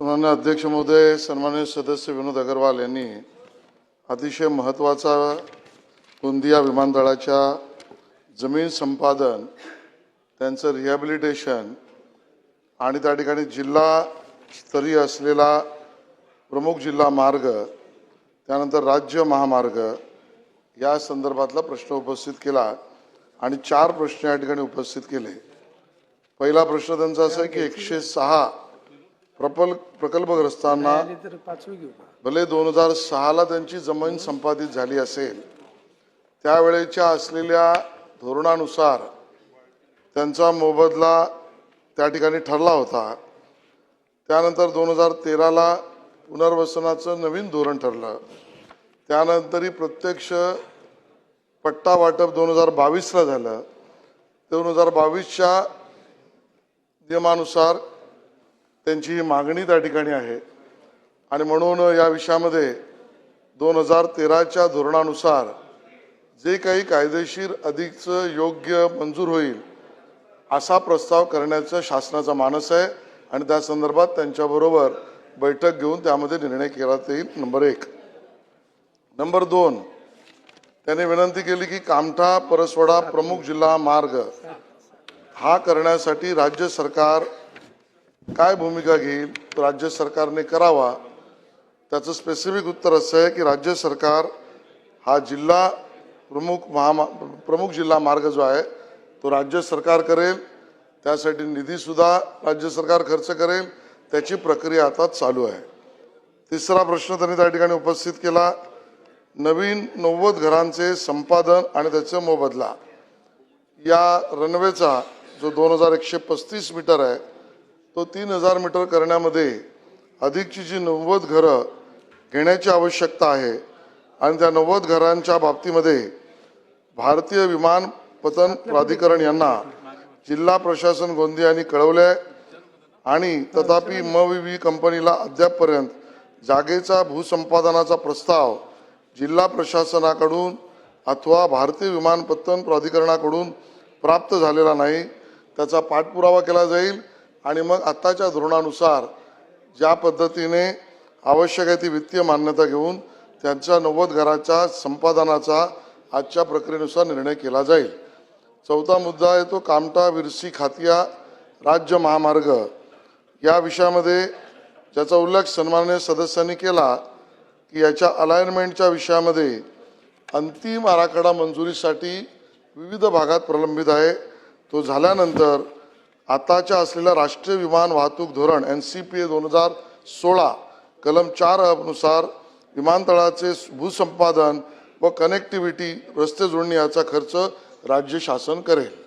सन्मान्य अध्यक्ष महोदय सन्मान्य सदस्य विनोद अग्रवाल यांनी अतिशय महत्त्वाचा गोंदिया विमानतळाच्या जमीन संपादन त्यांचं रिहॅबिलिटेशन आणि त्या ठिकाणी जिल्हा स्तरीय असलेला प्रमुख जिल्हा मार्ग त्यानंतर राज्य महामार्ग या संदर्भातला प्रश्न उपस्थित केला आणि चार प्रश्न या ठिकाणी उपस्थित केले. पहिला प्रश्न त्यांचा असा आहे की एकशे सहा प्रकल्प प्रकल्पग्रस्तांना भले दोन हजार सहाला त्यांची जमीन संपादित झाली असेल त्यावेळेच्या असलेल्या धोरणानुसार त्यांचा मोबदला त्या ठिकाणी ठरला होता. त्यानंतर दोन हजार तेराला पुनर्वसनाचं नवीन धोरण ठरलं. त्यानंतरही प्रत्यक्ष पट्टा वाटप दोन हजार बावीसला झालं. दोन हजार बावीसच्या नियमानुसार त्यांची ही मागणी त्या ठिकाणी आहे. आणि म्हणून या विषयामध्ये दोन हजार तेराच्या धोरणानुसार जे काही कायदेशीर अधिकचं योग्य मंजूर होईल असा प्रस्ताव करण्याचं शासनाचा मानस आहे. आणि त्या संदर्भात त्यांच्याबरोबर बैठक घेऊन त्यामध्ये निर्णय केला येईल नंबर एक. नंबर दोन. त्यांनी विनंती केली की कामठा परसवडा प्रमुख जिल्हा मार्ग हा करण्यासाठी राज्य सरकार काय भूमिका घेईल तो राज्य सरकारने करावा? त्याचं स्पेसिफिक उत्तर असं आहे की राज्य सरकार हा जिल्हा प्रमुख महामा प्रमुख जिल्हा मार्ग जो आहे तो राज्य सरकार करेल. त्यासाठी निधीसुद्धा राज्य सरकार खर्च करेल. त्याची प्रक्रिया आता चालू आहे. तिसरा प्रश्न त्यांनी त्या ठिकाणी उपस्थित केला. नवीन नव्वद घरांचे संपादन आणि त्याचा मोबदला. या रनवेचा जो दोन हजार एकशे पस्तीस मीटर आहे तो तीन हजार मीटर करण्यामध्ये अधिकची जी नव्वद घरं घेण्याची आवश्यकता आहे आणि त्या नव्वद घरांच्या बाबतीमध्ये भारतीय विमान पतन प्राधिकरण यांना जिल्हा प्रशासन गोंदिया यांनी कळवले आहे आणि तथापि मविवी कंपनीला अद्यापपर्यंत जागेचा भूसंपादनाचा प्रस्ताव जिल्हा प्रशासनाकडून अथवा भारतीय विमानपत्तन प्राधिकरणाकडून प्राप्त झालेला नाही. त्याचा पाठपुरावा केला जाईल. आणि मग आत्ताच्या धोरणानुसार ज्या पद्धतीने आवश्यक आहे ती वित्तीय मान्यता घेऊन त्यांच्या नव्वद घराच्या संपादनाचा आजच्या प्रक्रियेनुसार निर्णय केला जाईल. चौथा मुद्दा आहे तो कामटा विरसी खातिया राज्य महामार्ग. या विषयामध्ये ज्याचा उल्लेख सन्माननीय सदस्यांनी केला की याच्या अलाइनमेंटच्या विषयामध्ये अंतिम आराखडा मंजुरीसाठी विविध भागात प्रलंबित आहे. तो झाल्यानंतर आताच्या असलेल्या राष्ट्रीय विमान वाहतूक धोरण एन सी पी ए दोन हजार सोळा कलम चारनुसार विमानतळाचे भूसंपादन व कनेक्टिव्हिटी रस्ते जोडणी याचा खर्च राज्य शासन करेल.